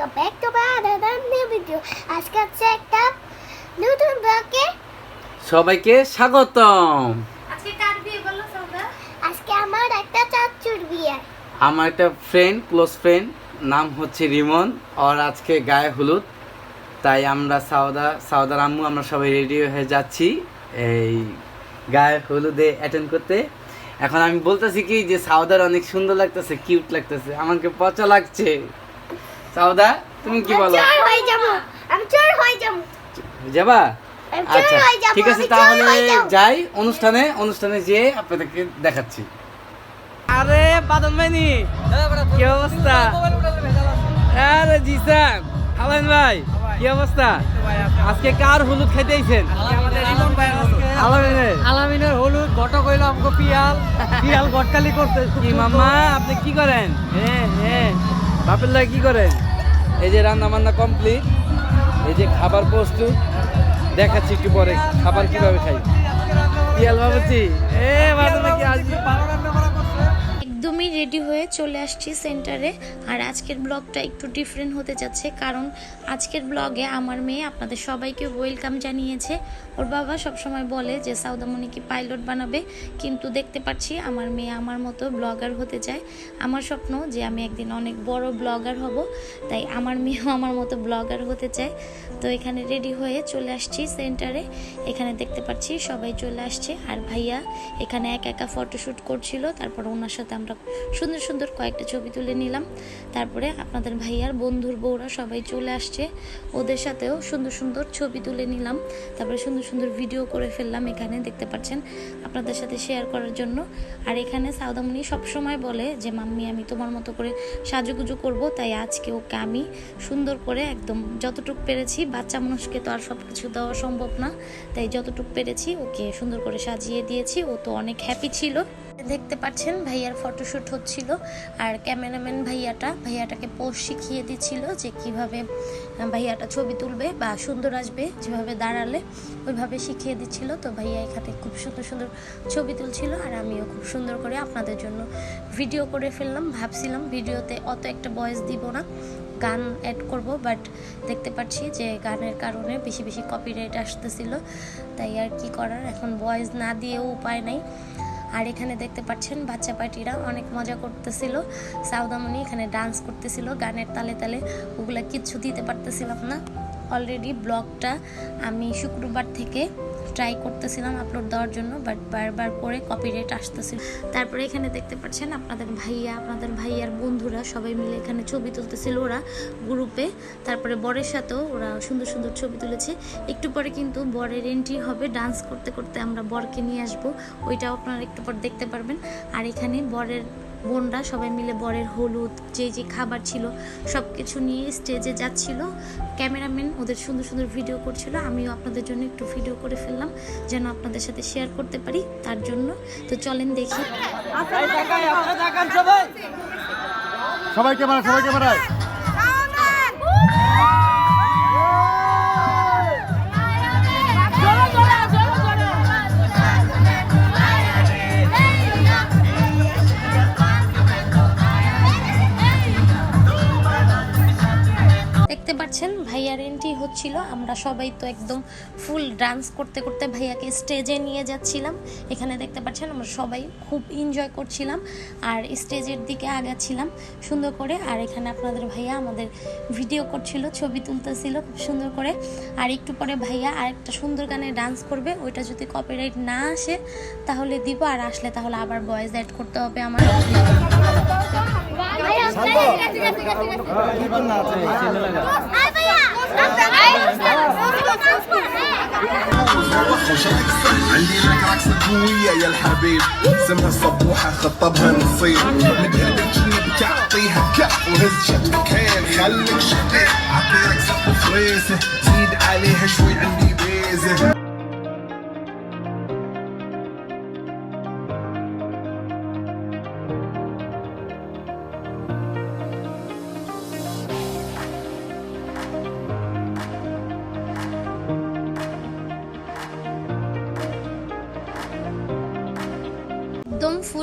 Welcome back to my another new video আজকে হচ্ছে একটা নতুন ব্লগে সবাইকে স্বাগতম। আজকে কার বিয়ে বলল সৌদা আজকে আমার একটা চাচুর বিয়ে। আমার একটা ফ্রেন্ড ক্লোজ ফ্রেন্ড নাম হচ্ছে রিমন। আর আজকে গায়ে হলুদ। তাই আমরা সাউদা সাউদার আম্মু আমরা সবাই রেডি হয়ে যাচ্ছি এই গায়ে হলুদে অ্যাটেন্ড করতে। এখন আমি বলতেছি কি যে সাউদার অনেক সুন্দর লাগতেছে কিউট লাগতেছে। আমাকে পচা লাগছে। সাউদা তুমি কি আমি বলো? চোর হয়ে যাব আমি চোর হয়ে যাব। যাবা? আমি চোর আচ্ছা হয়ে যাব ঠিক আছে তাহলে যাই অনুষ্ঠানে অনুষ্ঠানে যেয়ে আপনাদেরকে দেখাচ্ছি। আরে বাদন ভাইনি কি অবস্থা? আরে জিসান হালান ভাই কি অবস্থা? আজকে কার হলুদ খাইতে আইছেন? আলামিনের আলামিনের হলুদ ঘটক হইল আমাকে পিয়াল। পিয়াল গটকালি করতে কি মামা আপনি কি করেন? হ্যাঁ হ্যাঁ। বাপের লাগে কি করেন? এই যে রান্না বান্না কমপ্লিট এই যে খাবার প্রস্তুত, দেখাচ্ছি একটু পরে খাবার কীভাবে খাই। পিয়াল আসবে। একদমই রেডি হয়ে চলে আসছি সেন্টারে আর আজকের ব্লগটা একটু ডিফারেন্ট হতে যাচ্ছে, কারণ আজকের ব্লগে আমার মেয়ে আপনাদের সবাইকে ওয়েলকাম জানিয়েছে। ওর বাবা সবসময় বলে যে সাউদামণিকে পাইলট বানাবে? কিন্তু দেখতে পাচ্ছি আমার মেয়ে আমার মতো ব্লগার হতে চায়। আমার স্বপ্ন যে আমি একদিন অনেক বড় ব্লগার হব, তাই আমার মেয়েও আমার মতো ব্লগার হতে চায়। তো এখানে রেডি হয়ে চলে আসছি সেন্টারে। এখানে দেখতে পাচ্ছি সবাই চলে আসছে। আর ভাইয়া এখানে একা একা ফটোশ্যুট করছিল, তারপর ওনার সাথে আমরা সুন্দর সুন্দর কয়েকটা ছবি তুলে নিলাম। তারপরে আপনাদের ভাইয়ার বন্ধুর বউরা সবাই চলে আসছে। ওদের সাথেও সুন্দর সুন্দর ছবি তুলে নিলাম। তারপরে সুন্দর সুন্দর ভিডিও করে ফেললাম এখানে, দেখতে পাচ্ছেন, আপনাদের সাথে শেয়ার করার জন্য। আর এখানে সাউদামণি সবসময় বলে যে, মাম্মি, আমি তোমার মতো করে সাজুগুজু করব, তাই আজকে ওকে আমি সুন্দর করে একদম যতটুকু পেরেছি, বাচ্চা মানুষকে তো আর সব কিছু দেওয়া সম্ভব না, তাই যতটুকু পেরেছি ওকে সুন্দর করে সাজিয়ে দিয়েছি। ও তো অনেক হ্যাপি ছিল। দেখতে পাচ্ছেন, ভাইয়ার ফটোশ্যুট হচ্ছিল। আর ক্যামেরাম্যান ভাইয়াটা, ভাইয়াটাকে পোজ শিখিয়ে দিচ্ছিল যে কীভাবে ভাইয়াটা ছবি তুলবে বা সুন্দর আসবে, যেভাবে দাঁড়ালে ওইভাবে শিখিয়ে দিচ্ছিল। তো ভাইয়া এখানে খুব সুন্দর সুন্দর ছবি তুলছিল আর আমিও খুব সুন্দর করে আপনাদের জন্য ভিডিও করে ফেললাম। ভাবছিলাম ভিডিওতে অত একটা ভয়েস দিব না, গান অ্যাড করব বাট দেখতে পাচ্ছি যে গানের কারণে বেশি বেশি কপিরাইট আসতেছিল। তাই আর কি করার, এখন ভয়েস না দিয়েও উপায় নাই। আর এখানে দেখতে পাচ্ছেন বাচ্চা পার্টিরা অনেক মজা করতেছিল। সাউদামণি এখানে ডান্স করতেছিল, গানের তালে তালে। ওগুলা কিচ্ছু দিতে পারতেছিলাম না। অলরেডি ব্লগটা আমি শুক্রবার থেকে ট্রাই করতেছিলাম আপলোড দেওয়ার জন্য বাট বারবার করে কপিরাইট আসতেছিল তারপরে এখানে দেখতে পাচ্ছেন আপনাদের ভাইয়া, আপনাদের ভাইয়ার বন্ধুরা সবাই মিলে এখানে ছবি তুলতেছিল ওরা গ্রুপে তারপরে বরের সাথেও ওরা সুন্দর সুন্দর ছবি তুলেছে। একটু পরে কিন্তু বরের এন্ট্রি হবে ডান্স করতে করতে আমরা বরকে নিয়ে আসব, ওইটাও আপনারা একটু পর দেখতে পারবেন। আর এখানে বরের বোনরা সবাই মিলে বরের হলুদ, যে যে খাবার ছিল সব কিছু নিয়ে স্টেজে যাচ্ছিল। ক্যামেরাম্যান ওদের সুন্দর সুন্দর ভিডিও করছিল, আমিও আপনাদের জন্য একটু ভিডিও করে ফেললাম, যেন আপনাদের সাথে শেয়ার করতে পারি তার জন্য। তো চলেন দেখি। সবাই। ক্যামেরা সবাই ক্যামেরায় হচ্ছিল আমরা সবাই তো একদম ফুল ডান্স করতে করতে ভাইয়াকে স্টেজে নিয়ে যাচ্ছিলাম। এখানে দেখতে পাচ্ছেন আমরা সবাই খুব এনজয় করছিলাম আর স্টেজের দিকে আগাচ্ছিলাম সুন্দর করে। আর এখানে আপনাদের ভাইয়া আমাদের ভিডিও করছিল ছবি তুলতেছিল খুব সুন্দর করে। আর একটু পরে ভাইয়া আর একটা সুন্দর গানে ডান্স করবে ওইটা যদি কপিরাইট না আসে তাহলে দিব আর আসলে তাহলে আবার ভয়েস অ্যাড করতে হবে আমার। عندي لك عكس القوية يا الحبيب. سمها الصبوحة خطبها نصيب. مدها بالجنب تعطيها كف وهز شكلك هين خليك شقيق. عطيك سقف زيد عليها شوي عندي بيزة.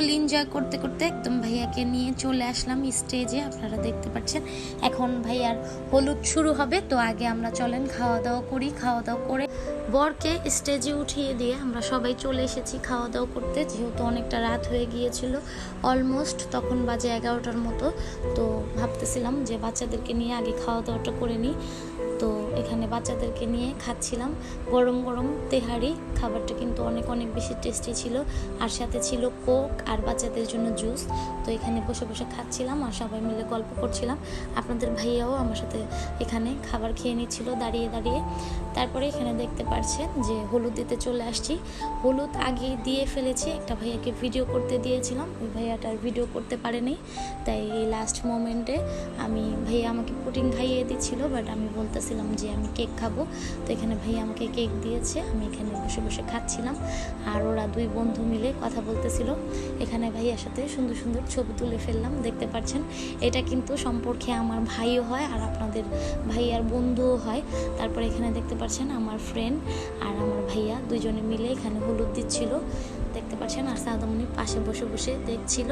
ফুল এনজয় করতে করতে একদম ভাইয়াকে নিয়ে চলে আসলাম স্টেজে আপনারা দেখতে পাচ্ছেন। এখন ভাইয়ার হলুদ শুরু হবে, তো আগে আমরা চলেন খাওয়া দাওয়া করি খাওয়া দাওয়া করে বরকে স্টেজে উঠিয়ে দিয়ে আমরা সবাই চলে এসেছি খাওয়া দাওয়া করতে। যেহেতু অনেকটা রাত হয়ে গিয়েছিল অলমোস্ট তখন বাজে এগারোটার মতো, তো ভাবতেছিলাম যে বাচ্চাদেরকে নিয়ে আগে খাওয়া দাওয়াটা করে নিই। তো এখানে বাচ্চাদেরকে নিয়ে খাচ্ছিলাম। গরম গরম তেহারি খাবারটা কিন্তু অনেক অনেক বেশি টেস্টি ছিল। আর সাথে ছিল কোক আর বাচ্চাদের জন্য জুস। তো এখানে বসে বসে খাচ্ছিলাম আর সবাই মিলে গল্প করছিলাম। আপনাদের ভাইয়াও আমার সাথে এখানে খাবার খেয়ে নিচ্ছিল দাঁড়িয়ে দাঁড়িয়ে। তারপরে এখানে দেখতে পারছেন যে হলুদ দিতে চলে আসছি। হলুদ আগে দিয়ে ফেলেছি। একটা ভাইয়াকে ভিডিও করতে দিয়েছিলাম। ওই ভাইয়াটার ভিডিও করতে পারেনি। তাই এই লাস্ট মোমেন্টে আমি, ভাইয়া আমাকে পুটিং খাইয়ে দিচ্ছিল বাট আমি বলতেছিলাম যে আমি কেক খাব। তো এখানে ভাইয়া আমাকে কেক দিয়েছে, আমি এখানে বসে বসে খাচ্ছিলাম। আর ওরা দুই বন্ধু মিলে কথা বলতেছিল। এখানে ভাইয়ার সাথে সুন্দর সুন্দর ছবি তুলে ফেললাম, দেখতে পাচ্ছেন? এটা কিন্তু সম্পর্কে আমার ভাইও হয় আর আপনাদের ভাইয়ার বন্ধুও হয়। তারপরে এখানে দেখতে পাচ্ছেন আমার ফ্রেন্ড আর আমার ভাইয়া দুজনে মিলে এখানে হলুদ দিচ্ছিল। দেখতে পাচ্ছেন? আর সাদামণি পাশে বসে বসে দেখছিল।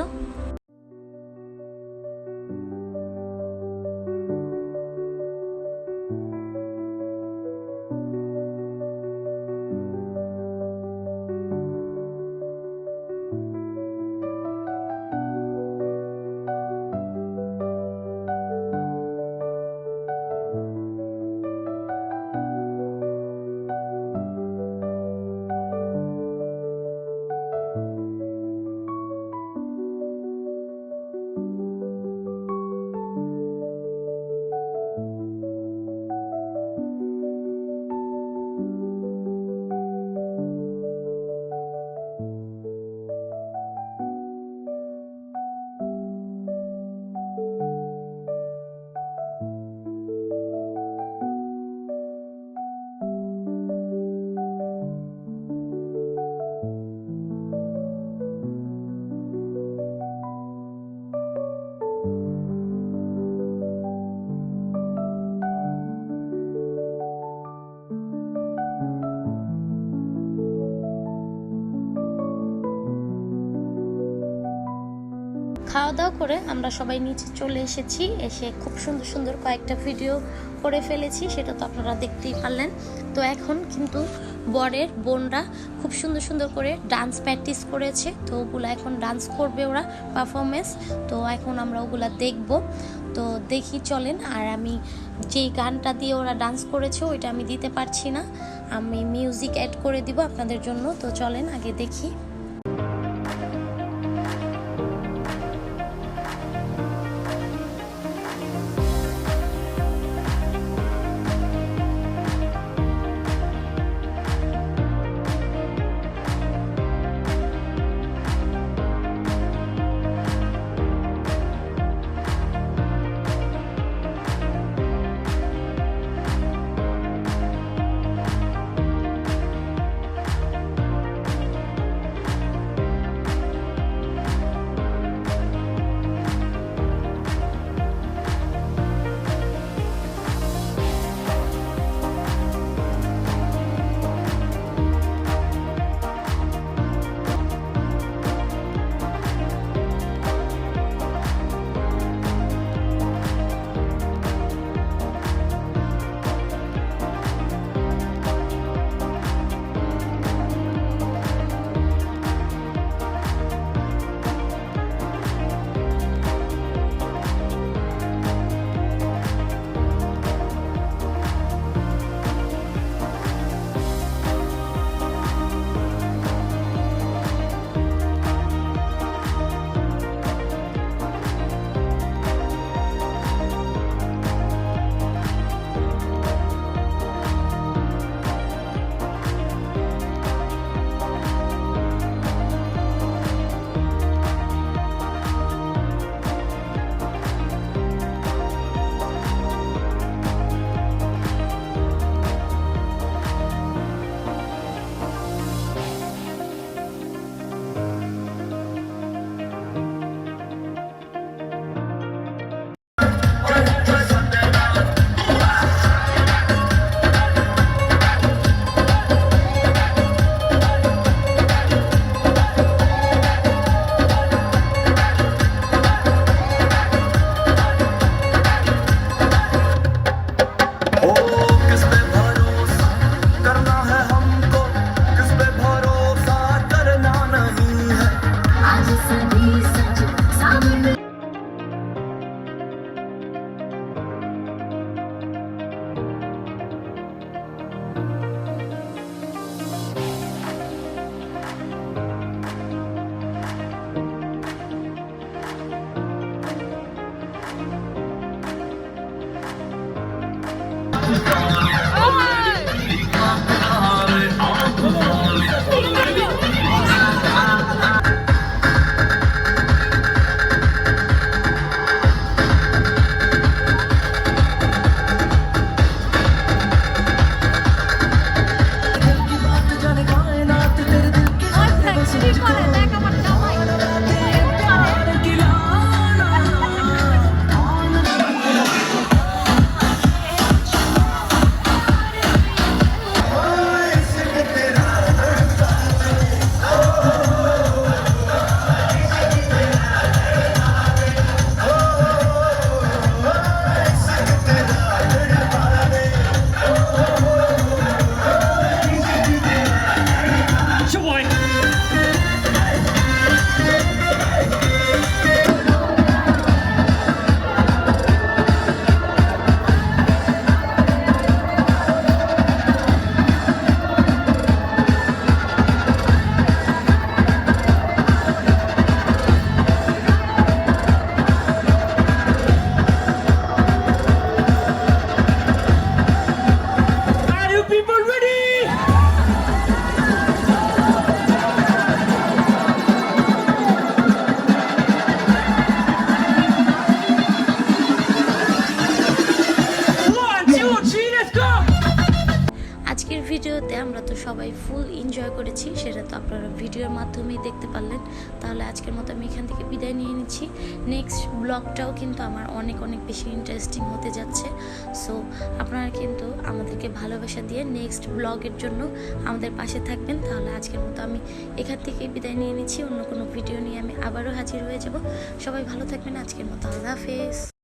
খাওয়া দাওয়া করে আমরা সবাই নিচে চলে এসেছি। এসে খুব সুন্দর সুন্দর কয়েকটা ভিডিও করে ফেলেছি, সেটা তো আপনারা দেখতেই পারলেন। তো এখন কিন্তু বরের বোনরা খুব সুন্দর সুন্দর করে ডান্স প্র্যাকটিস করেছে। তো ওগুলো এখন ডান্স করবে ওরা পারফরমেন্স তো এখন আমরা ওগুলা দেখব। তো দেখি চলেন, আর আমি যেই গানটা দিয়ে ওরা ডান্স করেছে, ওইটা আমি দিতে পারছি না। আমি মিউজিক অ্যাড করে দিব আপনাদের জন্য। তো চলেন, আগে দেখি। এনজয় করেছি, সেটা তো আপনারা ভিডিওর মাধ্যমেই দেখতে পারলেন। তাহলে আজকের মতো আমি এখান থেকে বিদায় নিয়ে নিচ্ছি। নেক্সট ব্লগটাও কিন্তু আমার অনেক অনেক বেশি ইন্টারেস্টিং হতে যাচ্ছে। সো আপনারা কিন্তু আমাদেরকে ভালোবাসা দিয়ে নেক্সট ব্লগের জন্য আমাদের পাশে থাকবেন। তাহলে আজকের মতো আমি এখান থেকে বিদায় নিয়ে নিচ্ছি। অন্য কোনো ভিডিও নিয়ে আমি আবারও হাজির হয়ে যাব। সবাই ভালো থাকবেন। আজকের মতো আল্লাহ হাফেজ।